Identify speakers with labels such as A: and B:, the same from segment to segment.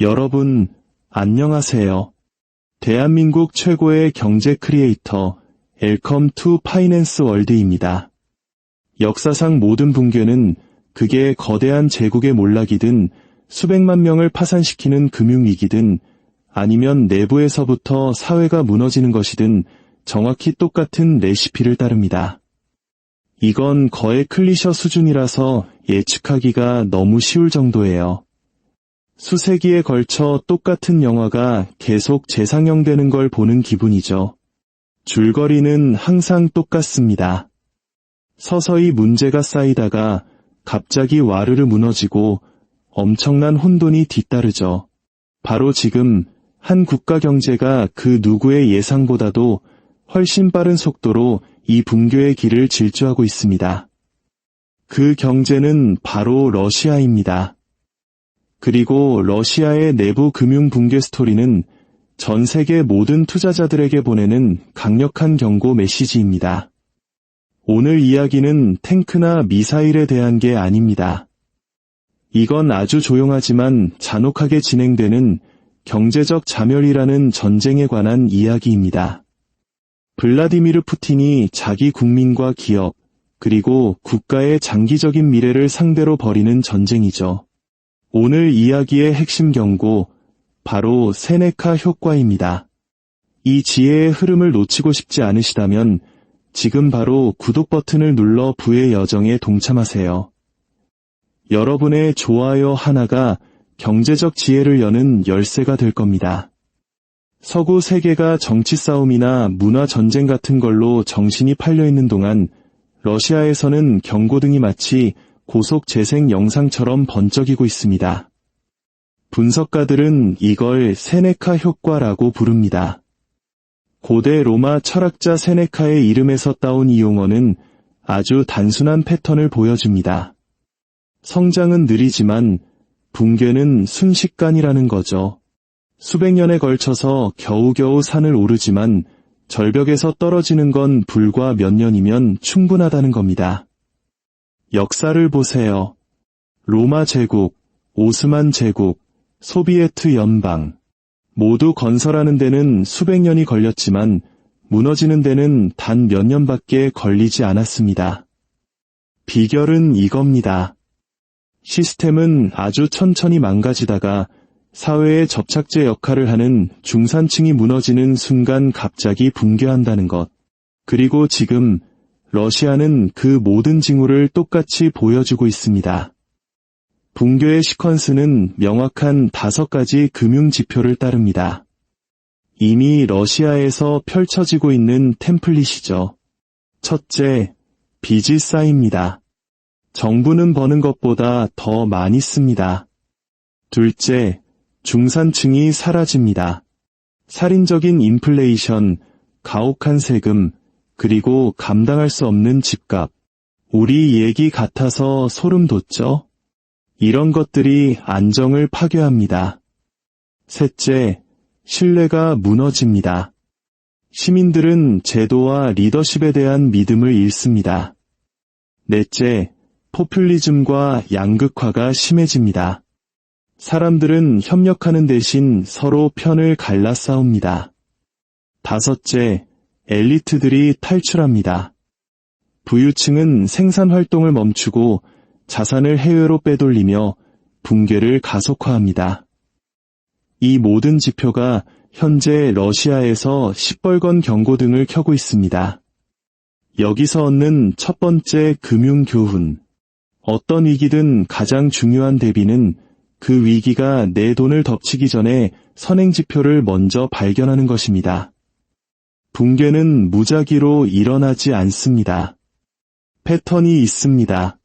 A: 여러분, 안녕하세요. 대한민국 최고의 경제 크리에이터, 엘컴 투 파이낸스 월드입니다. 역사상 모든 붕괴는 그게 거대한 제국의 몰락이든 수백만 명을 파산시키는 금융위기든 아니면 내부에서부터 사회가 무너지는 것이든 정확히 똑같은 레시피를 따릅니다. 이건 거의 클리셔 수준이라서 예측하기가 너무 쉬울 정도예요. 수세기에 걸쳐 똑같은 영화가 계속 재상영되는 걸 보는 기분이죠. 줄거리는 항상 똑같습니다. 서서히 문제가 쌓이다가 갑자기 와르르 무너지고 엄청난 혼돈이 뒤따르죠. 바로 지금 한 국가 경제가 그 누구의 예상보다도 훨씬 빠른 속도로 이 붕괴의 길을 질주하고 있습니다. 그 경제는 바로 러시아입니다. 그리고 러시아의 내부 금융 붕괴 스토리는 전 세계 모든 투자자들에게 보내는 강력한 경고 메시지입니다. 오늘 이야기는 탱크나 미사일에 대한 게 아닙니다. 이건 아주 조용하지만 잔혹하게 진행되는 경제적 자멸이라는 전쟁에 관한 이야기입니다. 블라디미르 푸틴이 자기 국민과 기업, 그리고 국가의 장기적인 미래를 상대로 벌이는 전쟁이죠. 오늘 이야기의 핵심 경고, 바로 세네카 효과입니다. 이 지혜의 흐름을 놓치고 싶지 않으시다면 지금 바로 구독 버튼을 눌러 부의 여정에 동참하세요. 여러분의 좋아요 하나가 경제적 지혜를 여는 열쇠가 될 겁니다. 서구 세계가 정치 싸움이나 문화 전쟁 같은 걸로 정신이 팔려 있는 동안 러시아에서는 경고등이 마치 고속 재생 영상처럼 번쩍이고 있습니다. 분석가들은 이걸 세네카 효과라고 부릅니다. 고대 로마 철학자 세네카의 이름에서 따온 이 용어는 아주 단순한 패턴을 보여줍니다. 성장은 느리지만 붕괴는 순식간이라는 거죠. 수백 년에 걸쳐서 겨우겨우 산을 오르지만 절벽에서 떨어지는 건 불과 몇 년이면 충분하다는 겁니다. 역사를 보세요. 로마 제국, 오스만 제국, 소비에트 연방, 모두 건설하는 데는 수백 년이 걸렸지만 무너지는 데는 단 몇 년밖에 걸리지 않았습니다. 비결은 이겁니다. 시스템은 아주 천천히 망가지다가 사회의 접착제 역할을 하는 중산층이 무너지는 순간 갑자기 붕괴한다는 것. 그리고 지금 러시아는 그 모든 징후를 똑같이 보여주고 있습니다. 붕괴의 시퀀스는 명확한 다섯 가지 금융 지표를 따릅니다. 이미 러시아에서 펼쳐지고 있는 템플릿이죠. 첫째, 빚이 쌓입니다. 정부는 버는 것보다 더 많이 씁니다. 둘째, 중산층이 사라집니다. 살인적인 인플레이션, 가혹한 세금, 그리고 감당할 수 없는 집값. 우리 얘기 같아서 소름 돋죠? 이런 것들이 안정을 파괴합니다. 셋째, 신뢰가 무너집니다. 시민들은 제도와 리더십에 대한 믿음을 잃습니다. 넷째, 포퓰리즘과 양극화가 심해집니다. 사람들은 협력하는 대신 서로 편을 갈라 싸웁니다. 다섯째, 엘리트들이 탈출합니다. 부유층은 생산 활동을 멈추고 자산을 해외로 빼돌리며 붕괴를 가속화합니다. 이 모든 지표가 현재 러시아에서 시뻘건 경고등을 켜고 있습니다. 여기서 얻는 첫 번째 금융 교훈. 어떤 위기든 가장 중요한 대비는 그 위기가 내 돈을 덮치기 전에 선행 지표를 먼저 발견하는 것입니다. 붕괴는 무작위로 일어나지 않습니다. 패턴이 있습니다.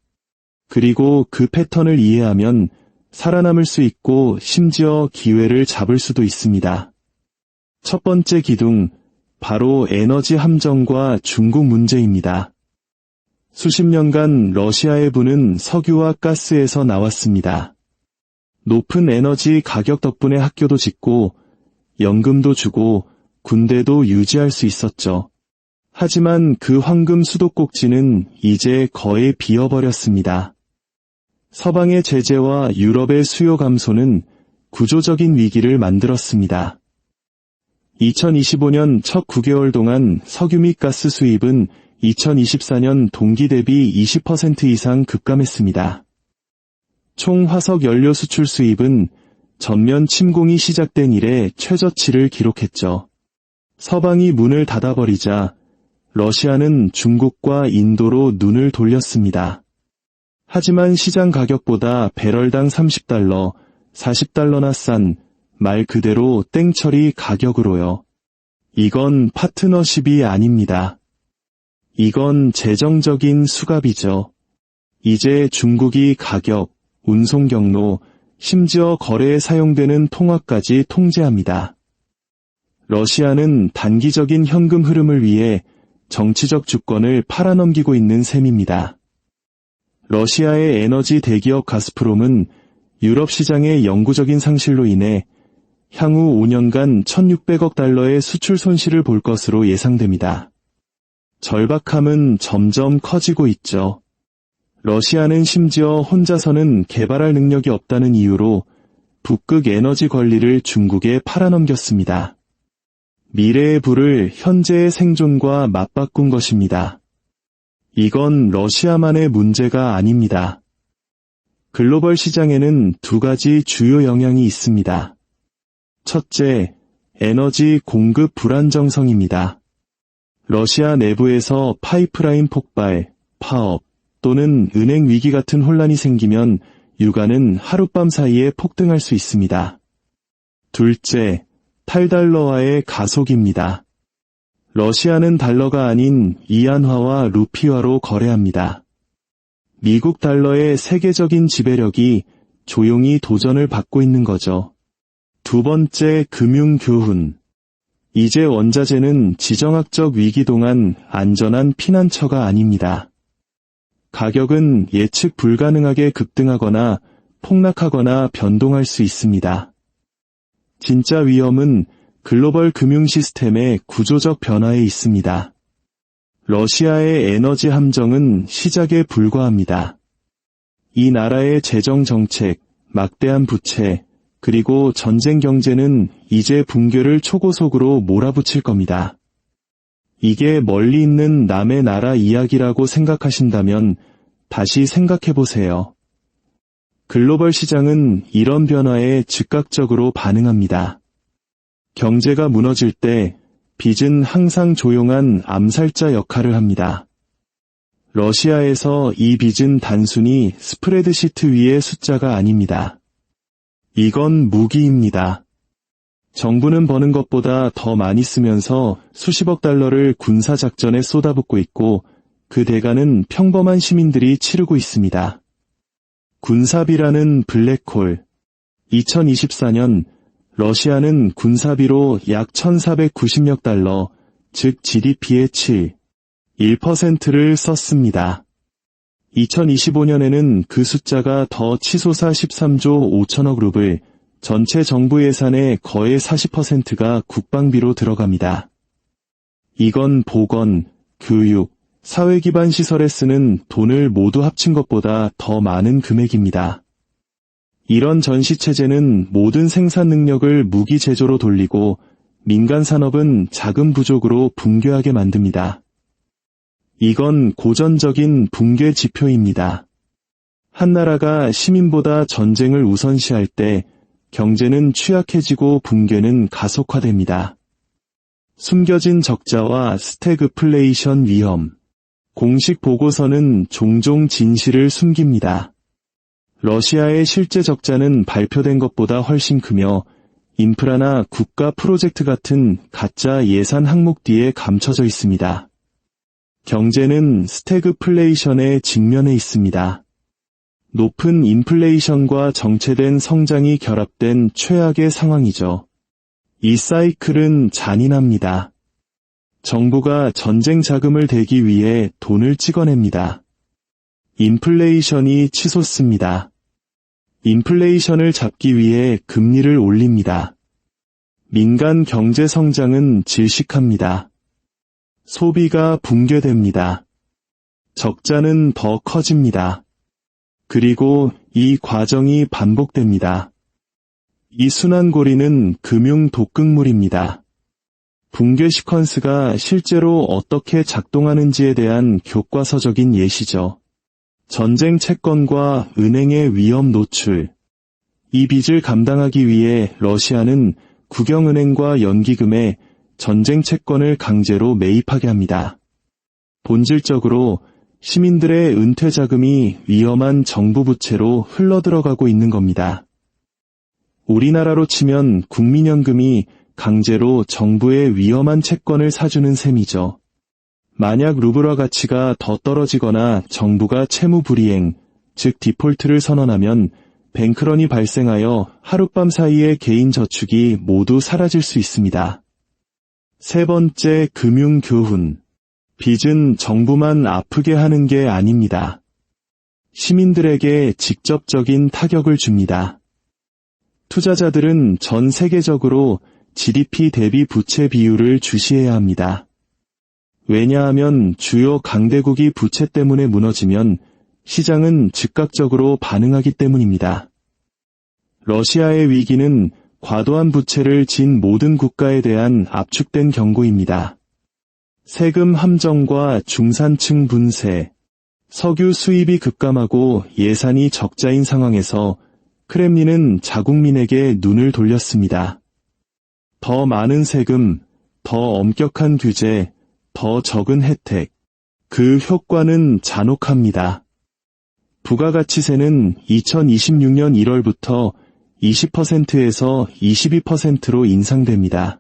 A: 그리고 그 패턴을 이해하면 살아남을 수 있고 심지어 기회를 잡을 수도 있습니다. 첫 번째 기둥, 바로 에너지 함정과 중국 문제입니다. 수십 년간 러시아의 부는 석유와 가스에서 나왔습니다. 높은 에너지 가격 덕분에 학교도 짓고 연금도 주고 군대도 유지할 수 있었죠. 하지만 그 황금 수도꼭지는 이제 거의 비어버렸습니다. 서방의 제재와 유럽의 수요 감소는 구조적인 위기를 만들었습니다. 2025년 첫 9개월 동안 석유 및 가스 수입은 2024년 동기 대비 20% 이상 급감했습니다. 총 화석 연료 수출 수입은 전면 침공이 시작된 이래 최저치를 기록했죠. 서방이 문을 닫아버리자 러시아는 중국과 인도로 눈을 돌렸습니다. 하지만 시장 가격보다 배럴당 30달러, 40달러나 싼 말 그대로 땡처리 가격으로요. 이건 파트너십이 아닙니다. 이건 재정적인 수갑이죠. 이제 중국이 가격, 운송 경로, 심지어 거래에 사용되는 통화까지 통제합니다. 러시아는 단기적인 현금 흐름을 위해 정치적 주권을 팔아넘기고 있는 셈입니다. 러시아의 에너지 대기업 가스프롬은 유럽 시장의 영구적인 상실로 인해 향후 5년간 1600억 달러의 수출 손실을 볼 것으로 예상됩니다. 절박함은 점점 커지고 있죠. 러시아는 심지어 혼자서는 개발할 능력이 없다는 이유로 북극 에너지 권리를 중국에 팔아넘겼습니다. 미래의 불을 현재의 생존과 맞바꾼 것입니다. 이건 러시아만의 문제가 아닙니다. 글로벌 시장에는 두 가지 주요 영향이 있습니다. 첫째, 에너지 공급 불안정성입니다. 러시아 내부에서 파이프라인 폭발, 파업 또는 은행 위기 같은 혼란이 생기면 유가는 하룻밤 사이에 폭등할 수 있습니다. 둘째, 탈달러화의 가속입니다. 러시아는 달러가 아닌 이안화와 루피화로 거래합니다. 미국 달러의 세계적인 지배력이 조용히 도전을 받고 있는 거죠. 두 번째 금융교훈. 이제 원자재는 지정학적 위기 동안 안전한 피난처가 아닙니다. 가격은 예측 불가능하게 급등하거나 폭락하거나 변동할 수 있습니다. 진짜 위험은 글로벌 금융 시스템의 구조적 변화에 있습니다. 러시아의 에너지 함정은 시작에 불과합니다. 이 나라의 재정 정책, 막대한 부채, 그리고 전쟁 경제는 이제 붕괴를 초고속으로 몰아붙일 겁니다. 이게 멀리 있는 남의 나라 이야기라고 생각하신다면 다시 생각해 보세요. 글로벌 시장은 이런 변화에 즉각적으로 반응합니다. 경제가 무너질 때 빚은 항상 조용한 암살자 역할을 합니다. 러시아에서 이 빚은 단순히 스프레드 시트 위의 숫자가 아닙니다. 이건 무기입니다. 정부는 버는 것보다 더 많이 쓰면서 수십억 달러를 군사작전에 쏟아붓고 있고 그 대가는 평범한 시민들이 치르고 있습니다. 군사비라는 블랙홀. 2024년 러시아는 군사비로 약 1490억 달러, 즉 GDP의 7, 1%를 썼습니다. 2025년에는 그 숫자가 더 치솟아 13조 5천억 루블, 전체 정부 예산의 거의 40%가 국방비로 들어갑니다. 이건 보건, 교육, 사회 기반 시설에 쓰는 돈을 모두 합친 것보다 더 많은 금액입니다. 이런 전시 체제는 모든 생산 능력을 무기 제조로 돌리고 민간 산업은 자금 부족으로 붕괴하게 만듭니다. 이건 고전적인 붕괴 지표입니다. 한 나라가 시민보다 전쟁을 우선시할 때 경제는 취약해지고 붕괴는 가속화됩니다. 숨겨진 적자와 스태그플레이션 위험. 공식 보고서는 종종 진실을 숨깁니다. 러시아의 실제 적자는 발표된 것보다 훨씬 크며 인프라나 국가 프로젝트 같은 가짜 예산 항목 뒤에 감춰져 있습니다. 경제는 스태그플레이션에 직면해 있습니다. 높은 인플레이션과 정체된 성장이 결합된 최악의 상황이죠. 이 사이클은 잔인합니다. 정부가 전쟁 자금을 대기 위해 돈을 찍어냅니다. 인플레이션이 치솟습니다. 인플레이션을 잡기 위해 금리를 올립니다. 민간 경제 성장은 질식합니다. 소비가 붕괴됩니다. 적자는 더 커집니다. 그리고 이 과정이 반복됩니다. 이 순환고리는 금융 독극물입니다. 붕괴 시퀀스가 실제로 어떻게 작동하는지에 대한 교과서적인 예시죠. 전쟁 채권과 은행의 위험 노출. 이 빚을 감당하기 위해 러시아는 국영은행과 연기금에 전쟁 채권을 강제로 매입하게 합니다. 본질적으로 시민들의 은퇴 자금이 위험한 정부 부채로 흘러들어가고 있는 겁니다. 우리나라로 치면 국민연금이 강제로 정부의 위험한 채권을 사주는 셈이죠. 만약 루블화 가치가 더 떨어지거나 정부가 채무 불이행, 즉 디폴트를 선언하면 뱅크런이 발생하여 하룻밤 사이에 개인 저축이 모두 사라질 수 있습니다. 세 번째 금융 교훈. 빚은 정부만 아프게 하는 게 아닙니다. 시민들에게 직접적인 타격을 줍니다. 투자자들은 전 세계적으로 GDP 대비 부채 비율을 주시해야 합니다. 왜냐하면 주요 강대국이 부채 때문에 무너지면 시장은 즉각적으로 반응하기 때문입니다. 러시아의 위기는 과도한 부채를 진 모든 국가에 대한 압축된 경고입니다. 세금 함정과 중산층 분쇄, 석유 수입이 급감하고 예산이 적자인 상황에서 크렘린은 자국민에게 눈을 돌렸습니다. 더 많은 세금, 더 엄격한 규제, 더 적은 혜택. 그 효과는 잔혹합니다. 부가가치세는 2026년 1월부터 20%에서 22%로 인상됩니다.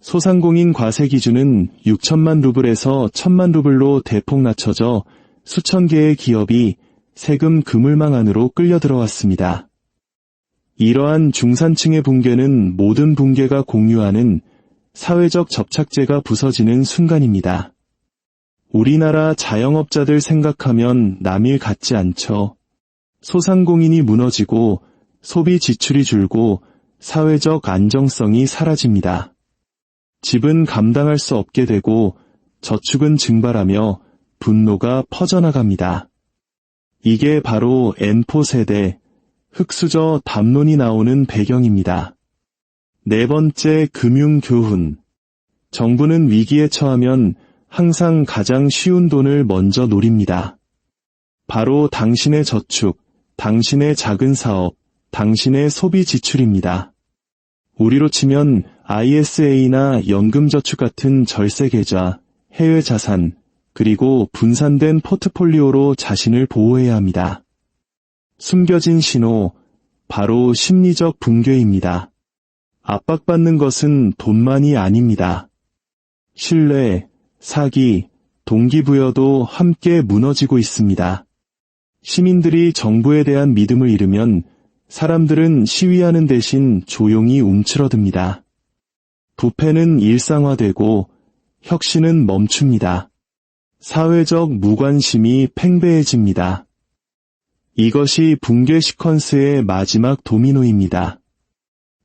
A: 소상공인 과세 기준은 6천만 루블에서 1천만 루블로 대폭 낮춰져 수천 개의 기업이 세금 그물망 안으로 끌려 들어왔습니다. 이러한 중산층의 붕괴는 모든 붕괴가 공유하는 사회적 접착제가 부서지는 순간입니다. 우리나라 자영업자들 생각하면 남일 같지 않죠. 소상공인이 무너지고 소비 지출이 줄고 사회적 안정성이 사라집니다. 집은 감당할 수 없게 되고 저축은 증발하며 분노가 퍼져나갑니다. 이게 바로 N포 세대, 흑수저 담론이 나오는 배경입니다. 네 번째 금융 교훈. 정부는 위기에 처하면 항상 가장 쉬운 돈을 먼저 노립니다. 바로 당신의 저축, 당신의 작은 사업, 당신의 소비 지출입니다. 우리로 치면 ISA나 연금저축 같은 절세계좌, 해외 자산, 그리고 분산된 포트폴리오로 자신을 보호해야 합니다. 숨겨진 신호, 바로 심리적 붕괴입니다. 압박받는 것은 돈만이 아닙니다. 신뢰, 사기, 동기부여도 함께 무너지고 있습니다. 시민들이 정부에 대한 믿음을 잃으면 사람들은 시위하는 대신 조용히 움츠러듭니다. 부패는 일상화되고 혁신은 멈춥니다. 사회적 무관심이 팽배해집니다. 이것이 붕괴 시퀀스의 마지막 도미노입니다.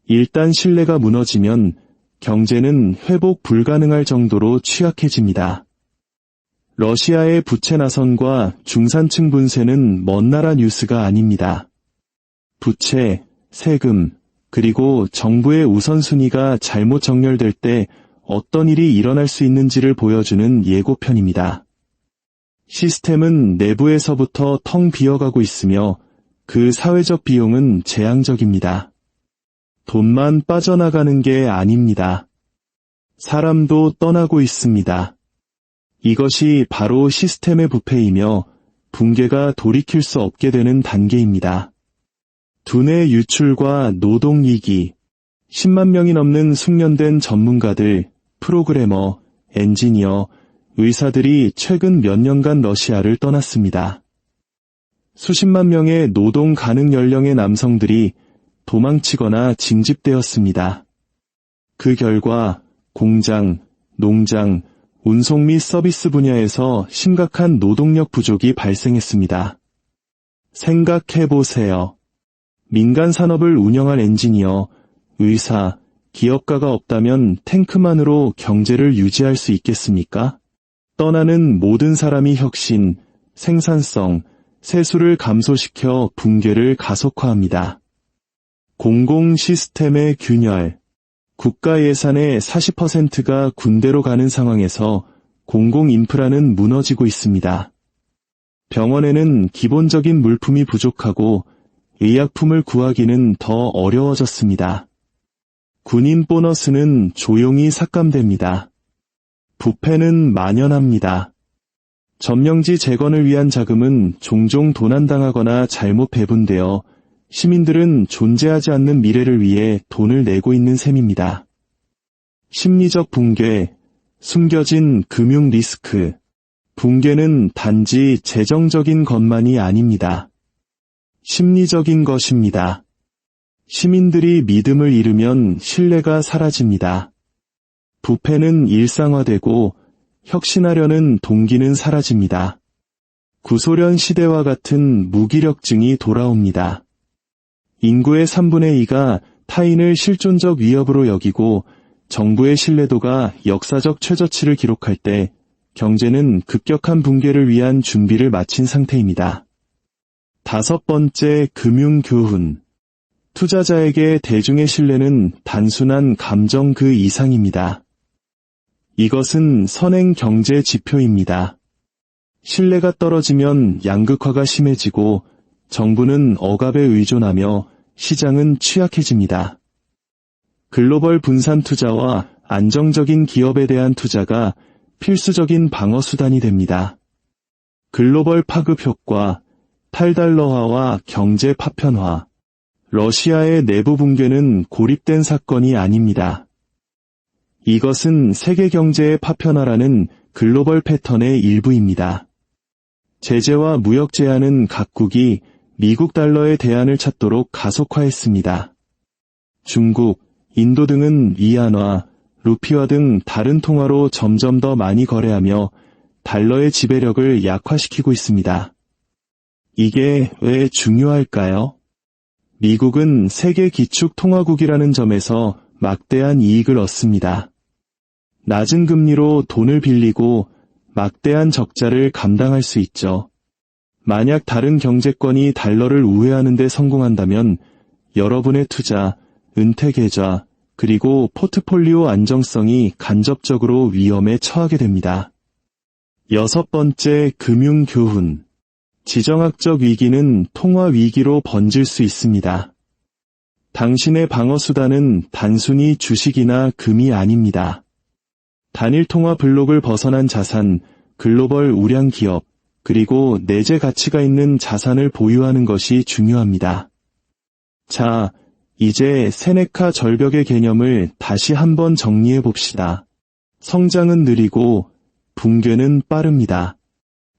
A: 일단 신뢰가 무너지면 경제는 회복 불가능할 정도로 취약해집니다. 러시아의 부채 나선과 중산층 분쇄는 먼 나라 뉴스가 아닙니다. 부채, 세금, 그리고 정부의 우선순위가 잘못 정렬될 때 어떤 일이 일어날 수 있는지를 보여주는 예고편입니다. 시스템은 내부에서부터 텅 비어가고 있으며 그 사회적 비용은 재앙적입니다. 돈만 빠져나가는 게 아닙니다. 사람도 떠나고 있습니다. 이것이 바로 시스템의 부패이며 붕괴가 돌이킬 수 없게 되는 단계입니다. 두뇌 유출과 노동이기, 10만 명이 넘는 숙련된 전문가들, 프로그래머, 엔지니어, 의사들이 최근 몇 년간 러시아를 떠났습니다. 수십만 명의 노동 가능 연령의 남성들이 도망치거나 징집되었습니다. 그 결과 공장, 농장, 운송 및 서비스 분야에서 심각한 노동력 부족이 발생했습니다. 생각해보세요. 민간 산업을 운영할 엔지니어, 의사, 기업가가 없다면 탱크만으로 경제를 유지할 수 있겠습니까? 떠나는 모든 사람이 혁신, 생산성, 세수를 감소시켜 붕괴를 가속화합니다. 공공 시스템의 균열. 국가 예산의 40%가 군대로 가는 상황에서 공공 인프라는 무너지고 있습니다. 병원에는 기본적인 물품이 부족하고 의약품을 구하기는 더 어려워졌습니다. 군인 보너스는 조용히 삭감됩니다. 부패는 만연합니다. 점령지 재건을 위한 자금은 종종 도난당하거나 잘못 배분되어 시민들은 존재하지 않는 미래를 위해 돈을 내고 있는 셈입니다. 심리적 붕괴, 숨겨진 금융 리스크. 붕괴는 단지 재정적인 것만이 아닙니다. 심리적인 것입니다. 시민들이 믿음을 잃으면 신뢰가 사라집니다. 부패는 일상화되고 혁신하려는 동기는 사라집니다. 구소련 시대와 같은 무기력증이 돌아옵니다. 인구의 3분의 2가 타인을 실존적 위협으로 여기고 정부의 신뢰도가 역사적 최저치를 기록할 때 경제는 급격한 붕괴를 위한 준비를 마친 상태입니다. 다섯 번째 금융교훈. 투자자에게 대중의 신뢰는 단순한 감정 그 이상입니다. 이것은 선행 경제 지표입니다. 신뢰가 떨어지면 양극화가 심해지고 정부는 억압에 의존하며 시장은 취약해집니다. 글로벌 분산 투자와 안정적인 기업에 대한 투자가 필수적인 방어 수단이 됩니다. 글로벌 파급 효과, 탈달러화와 경제 파편화, 러시아의 내부 붕괴는 고립된 사건이 아닙니다. 이것은 세계 경제의 파편화라는 글로벌 패턴의 일부입니다. 제재와 무역 제한은 각국이 미국 달러의 대안을 찾도록 가속화했습니다. 중국, 인도 등은 위안화, 루피화 등 다른 통화로 점점 더 많이 거래하며 달러의 지배력을 약화시키고 있습니다. 이게 왜 중요할까요? 미국은 세계 기축 통화국이라는 점에서 막대한 이익을 얻습니다. 낮은 금리로 돈을 빌리고 막대한 적자를 감당할 수 있죠. 만약 다른 경제권이 달러를 우회하는 데 성공한다면 여러분의 투자, 은퇴 계좌, 그리고 포트폴리오 안정성이 간접적으로 위험에 처하게 됩니다. 여섯 번째 금융 교훈. 지정학적 위기는 통화 위기로 번질 수 있습니다. 당신의 방어 수단은 단순히 주식이나 금이 아닙니다. 단일 통화 블록을 벗어난 자산, 글로벌 우량 기업, 그리고 내재 가치가 있는 자산을 보유하는 것이 중요합니다. 자, 이제 세네카 절벽의 개념을 다시 한번 정리해 봅시다. 성장은 느리고 붕괴는 빠릅니다.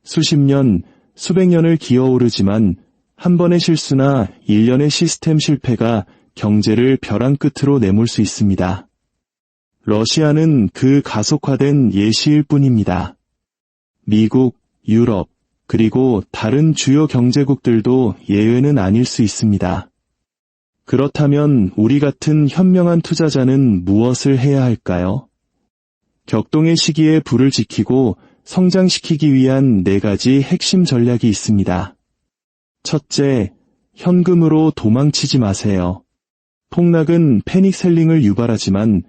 A: 수십 년, 수백 년을 기어오르지만 한 번의 실수나 일련의 시스템 실패가 경제를 벼랑 끝으로 내몰 수 있습니다. 러시아는 그 가속화된 예시일 뿐입니다. 미국, 유럽, 그리고 다른 주요 경제국들도 예외는 아닐 수 있습니다. 그렇다면 우리 같은 현명한 투자자는 무엇을 해야 할까요? 격동의 시기에 불을 지키고 성장시키기 위한 네 가지 핵심 전략이 있습니다. 첫째, 현금으로 도망치지 마세요. 폭락은 패닉 셀링을 유발하지만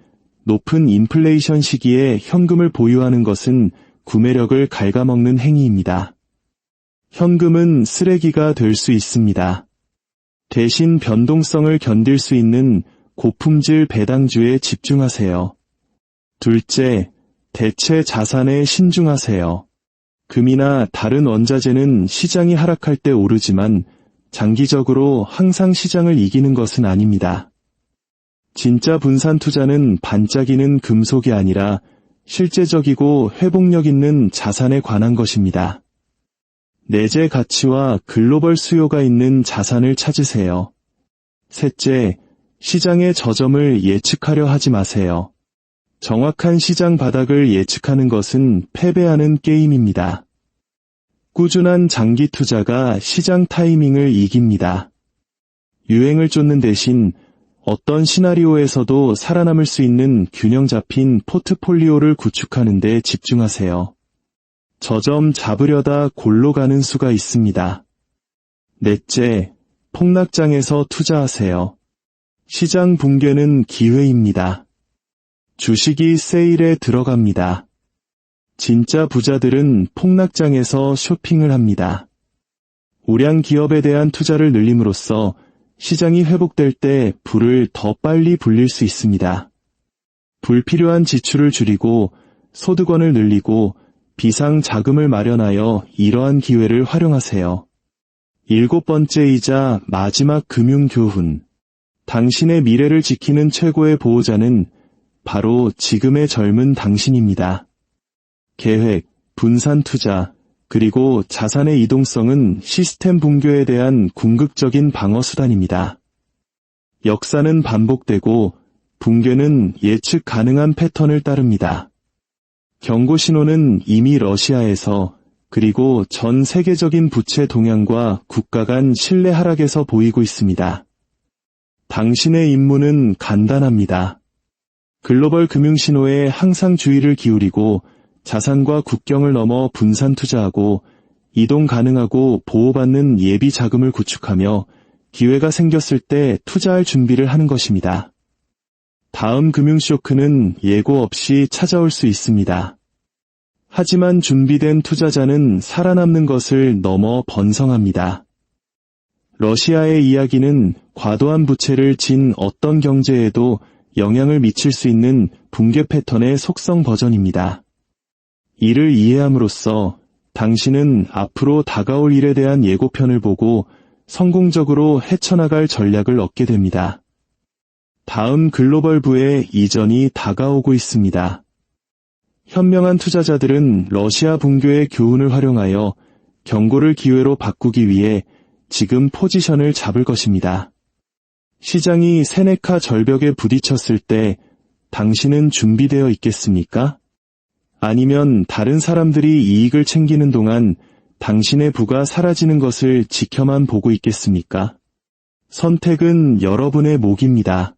A: 높은 인플레이션 시기에 현금을 보유하는 것은 구매력을 갉아먹는 행위입니다. 현금은 쓰레기가 될 수 있습니다. 대신 변동성을 견딜 수 있는 고품질 배당주에 집중하세요. 둘째, 대체 자산에 신중하세요. 금이나 다른 원자재는 시장이 하락할 때 오르지만 장기적으로 항상 시장을 이기는 것은 아닙니다. 진짜 분산 투자는 반짝이는 금속이 아니라 실제적이고 회복력 있는 자산에 관한 것입니다. 내재 가치와 글로벌 수요가 있는 자산을 찾으세요. 셋째, 시장의 저점을 예측하려 하지 마세요. 정확한 시장 바닥을 예측하는 것은 패배하는 게임입니다. 꾸준한 장기 투자가 시장 타이밍을 이깁니다. 유행을 쫓는 대신 어떤 시나리오에서도 살아남을 수 있는 균형 잡힌 포트폴리오를 구축하는 데 집중하세요. 저 점 잡으려다 골로 가는 수가 있습니다. 넷째, 폭락장에서 투자하세요. 시장 붕괴는 기회입니다. 주식이 세일에 들어갑니다. 진짜 부자들은 폭락장에서 쇼핑을 합니다. 우량 기업에 대한 투자를 늘림으로써 시장이 회복될 때 불을 더 빨리 불릴 수 있습니다. 불필요한 지출을 줄이고 소득원을 늘리고 비상 자금을 마련하여 이러한 기회를 활용하세요. 일곱 번째이자 마지막 금융 교훈. 당신의 미래를 지키는 최고의 보호자는 바로 지금의 젊은 당신입니다. 계획, 분산 투자, 그리고 자산의 이동성은 시스템 붕괴에 대한 궁극적인 방어 수단입니다. 역사는 반복되고 붕괴는 예측 가능한 패턴을 따릅니다. 경고 신호는 이미 러시아에서 그리고 전 세계적인 부채 동향과 국가 간 신뢰 하락에서 보이고 있습니다. 당신의 임무는 간단합니다. 글로벌 금융 신호에 항상 주의를 기울이고 자산과 국경을 넘어 분산 투자하고 이동 가능하고 보호받는 예비 자금을 구축하며 기회가 생겼을 때 투자할 준비를 하는 것입니다. 다음 금융 쇼크는 예고 없이 찾아올 수 있습니다. 하지만 준비된 투자자는 살아남는 것을 넘어 번성합니다. 러시아의 이야기는 과도한 부채를 진 어떤 경제에도 영향을 미칠 수 있는 붕괴 패턴의 속성 버전입니다. 이를 이해함으로써 당신은 앞으로 다가올 일에 대한 예고편을 보고 성공적으로 헤쳐나갈 전략을 얻게 됩니다. 다음 글로벌 부의 이전이 다가오고 있습니다. 현명한 투자자들은 러시아 붕괴의 교훈을 활용하여 경고를 기회로 바꾸기 위해 지금 포지션을 잡을 것입니다. 시장이 세네카 절벽에 부딪혔을 때 당신은 준비되어 있겠습니까? 아니면 다른 사람들이 이익을 챙기는 동안 당신의 부가 사라지는 것을 지켜만 보고 있겠습니까? 선택은 여러분의 목입니다.